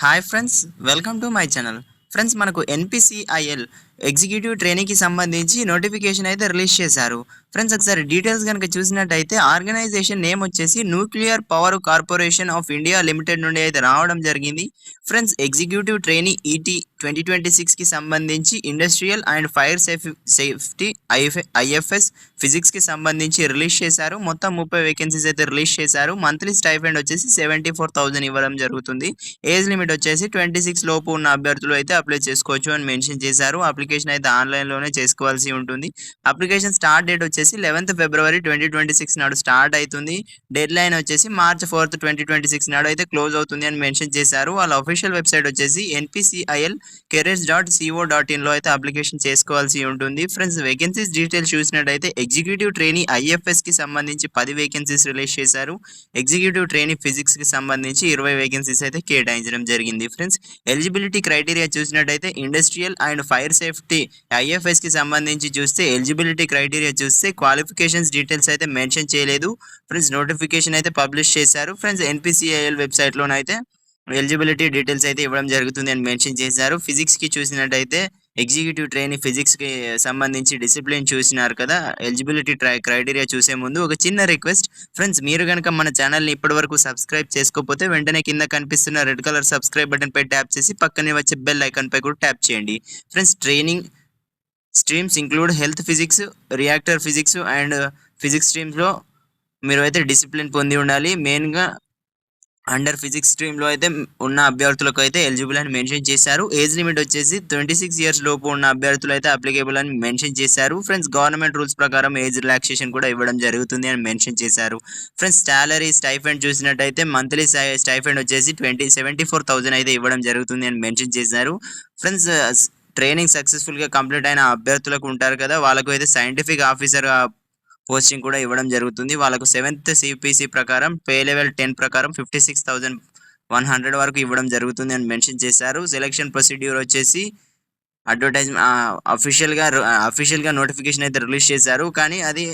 Hi friends welcome to my channel friends మనకు NPCIL executive ట్రైనింగ్కి సంబంధించి నోటిఫికేషన్ అయితే రిలీజ్ చేశారు. ఫ్రెండ్స్ ఒకసారి డీటెయిల్స్ కనుక చూసినట్టయితే ఆర్గనైజేషన్ నేమ్ వచ్చేసి nuclear power corporation of India limited నుండి అయితే రావడం జరిగింది. Friends executive training ET twenty twenty సిక్స్కి సంబంధించి industrial and fire safe safety IF IFS ఫిజిక్స్కి సంబంధించి రిలీజ్ చేశారు. మొత్తం ముప్పై వేకెన్సీస్ అయితే రిలీజ్ చేశారు. మంత్లీ స్టైఫెండ్ వచ్చేసి సెవెంటీ ఫోర్ థౌసండ్ ఇవ్వడం జరుగుతుంది. ఏజ్ లిమిట్ వచ్చేసి ట్వంటీ సిక్స్ లోపు ఉన్న అభ్యర్థులు అయితే అప్లై చేసుకోవచ్చు అని మెన్షన్ చేశారు. అప్లికేషన్ అయితే ఆన్లైన్లోనే చేసుకోవాల్సి ఉంటుంది. అప్లికేషన్ స్టార్ట్ డేట్ వచ్చేసి eleventh February twenty twenty six నాడు స్టార్ట్ అవుతుంది డెడ్ లైన్ వచ్చేసి March fourth twenty twenty six నాడు అయితే క్లోజ్ అవుతుంది అని మెన్షన్ చేశారు. వాళ్ళ అఫీషియల్ వెబ్సైట్ వచ్చేసి NPCIL careers dot CO dot ఇన్లో అయితే అప్లికేషన్ చేసుకోవాల్సి ఉంటుంది. ఫ్రెండ్స్ వేకెన్సీస్ డీటెయిల్స్ చూసినట్టయితే ఎగ్జిక్యూటివ్ ట్రైనీ ఐఎఫ్ఎస్కి సంబంధించి పది వేకెన్సీస్ రిలీజ్ చేశారు. ఎగ్జిక్యూటివ్ ట్రైనీ ఫిజిక్స్కి సంబంధించి ఇరవై వేకెన్సీస్ అయితే కేటాయించడం జరిగింది. ఫ్రెండ్స్ ఎలిజిబిలిటీ క్రైటీరియా చూసినట్టయితే ఇండస్ట్రియల్ అండ్ ఫైర్ సేఫ్టీ ఐఎఫ్ఎస్కి సంబంధించి చూస్తే ఎలిజిబిలిటీ క్రైటీరియా చూస్తే క్వాలిఫికేషన్స్ డీటెయిల్స్ అయితే మెన్షన్ చేయలేదు. ఫ్రెండ్స్ నోటిఫికేషన్ అయితే పబ్లిష్ చేశారు. ఫ్రెండ్స్ ఎన్పిసిఐఎల్ వెబ్సైట్లోనైతే ఎలిజిబిలిటీ డీటెయిల్స్ అయితే ఇవ్వడం జరుగుతుంది అని మెన్షన్ చేశారు. ఫిజిక్స్కి చూసినట్టయితే ఎగ్జిక్యూటివ్ ట్రైనింగ్ ఫిజిక్స్కి సంబంధించి డిసిప్లిన్ చూసినారు కదా ఎలిజిబిలిటీ ట్రై క్రైటీరియా చూసే ముందు ఒక చిన్న రిక్వెస్ట్. ఫ్రెండ్స్ మీరు కనుక మన ఛానల్ని ఇప్పటివరకు సబ్స్క్రైబ్ చేసుకోకపోతే వెంటనే కింద కనిపిస్తున్న రెడ్ కలర్ సబ్స్క్రైబ్ బటన్ పై ట్యాప్ చేసి పక్కనే వచ్చే బెల్ ఐకాన్ పై కూడా ట్యాప్ చేయండి. Friends training streams include health physics reactor physics and physics స్ట్రీమ్స్లో మీరు అయితే డిసిప్లిన్ పొంది ఉండాలి. మెయిన్గా అండర్ ఫిజిక్స్ స్ట్రీమ్లో అయితే ఉన్న అభ్యర్థులకు అయితే ఎలిజిబుల్ అని మెన్షన్ చేశారు. ఏజ్ లిమిట్ వచ్చేసి ట్వంటీ సిక్స్ ఇయర్స్ లోపు ఉన్న అభ్యర్థులు అయితే అప్లికేబుల్ అని మెన్షన్ చేశారు. ఫ్రెండ్స్ గవర్నమెంట్ రూల్స్ ప్రకారం ఏజ్ రిలాక్సేషన్ కూడా ఇవ్వడం జరుగుతుంది అని మెన్షన్ చేశారు. ఫ్రెండ్స్ సాలరీ స్టైఫెండ్ చూసినట్టయితే మంత్లీ స్టైఫెండ్ వచ్చేసి ట్వంటీ సెవెంటీ ఫోర్ థౌసండ్ అయితే ఇవ్వడం జరుగుతుంది అని మెన్షన్ చేశారు. ఫ్రెండ్స్ ట్రైనింగ్ సక్సెస్ఫుల్గా కంప్లీట్ అయిన అభ్యర్థులకు ఉంటారు కదా వాళ్ళకు అయితే సైంటిఫిక్ ఆఫీసర్ పోస్టింగ్ కూడా ఇవ్వడం జరుగుతుంది. వాళ్ళకు సెవెంత్ సిపిసి ప్రకారం పే లెవెల్ టెన్ ప్రకారం fifty six thousand one hundred వరకు ఇవ్వడం జరుగుతుంది అని మెన్షన్ చేశారు. సెలక్షన్ ప్రొసీడ్యూర్ వచ్చేసి అడ్వర్టైజ్ అఫీషియల్గా అఫీషియల్గా నోటిఫికేషన్ అయితే రిలీజ్ చేశారు. కానీ అది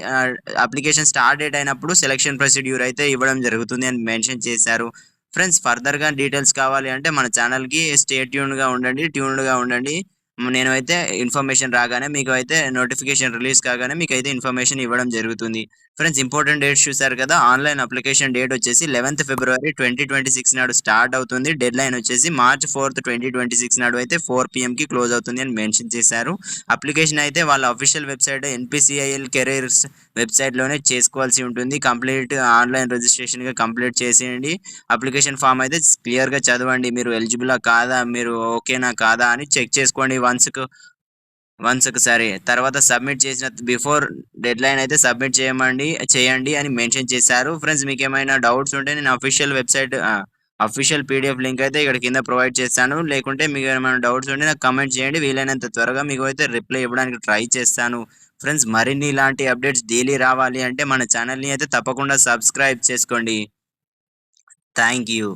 అప్లికేషన్ స్టార్ట్ డేట్ అయినప్పుడు సెలక్షన్ ప్రొసీడ్యూర్ అయితే ఇవ్వడం జరుగుతుంది అని మెన్షన్ చేశారు. ఫ్రెండ్స్ ఫర్దర్గా డీటెయిల్స్ కావాలి అంటే మన ఛానల్కి స్టే ట్యూన్గా ఉండండి ట్యూన్డ్గా ఉండండి. నేనైతే ఇన్ఫర్మేషన్ రాగానే మీకు అయితే నోటిఫికేషన్ రిలీజ్ కాగానే మీకు అయితే ఇన్ఫర్మేషన్ ఇవ్వడం జరుగుతుంది. ఫ్రెండ్స్ ఇంపార్టెంట్ డేట్స్ చూసారు కదా? ఆన్లైన్ అప్లికేషన్ డేట్ వచ్చేసి eleventh February twenty twenty six నాడు స్టార్ట్ అవుతుంది. డెడ్ లైన్ వచ్చేసి March fourth twenty twenty six నాడు అయితే ఫోర్ పిఎంకి క్లోజ్ అవుతుంది అని మెన్షన్ చేశారు. అప్లికేషన్ అయితే వాళ్ళ అఫీషియల్ వెబ్సైట్ ఎన్పిసిఐఎల్ కెరీర్స్ వెబ్సైట్లోనే చేసుకోవాల్సి ఉంటుంది. కంప్లీట్ ఆన్లైన్ రిజిస్ట్రేషన్గా కంప్లీట్ చేసేయండి. అప్లికేషన్ ఫామ్ అయితే క్లియర్గా చదవండి. మీరు ఎలిజిబులా కాదా? మీరు ఓకేనా కాదా? అని చెక్ చేసుకోండి. వన్స్కు వన్స్ ఒకసారి తర్వాత సబ్మిట్ చేసిన బిఫోర్ డెడ్ లైన్ అయితే సబ్మిట్ చేయమండి చేయండి అని మెన్షన్ చేశారు. ఫ్రెండ్స్ మీకు ఏమైనా డౌట్స్ ఉంటే నేను official website official PDF link అయితే ఇక్కడ కింద ప్రొవైడ్ చేస్తాను. లేకుంటే మీకు ఏమైనా డౌట్స్ ఉంటే నాకు కమెంట్ చేయండి. వీలైనంత త్వరగా మీకు అయితే రిప్లై ఇవ్వడానికి ట్రై చేస్తాను. ఫ్రెండ్స్ మరిన్ని ఇలాంటి అప్డేట్స్ డైలీ రావాలి అంటే మన ఛానల్ని అయితే తప్పకుండా సబ్స్క్రైబ్ చేసుకోండి. Thank you.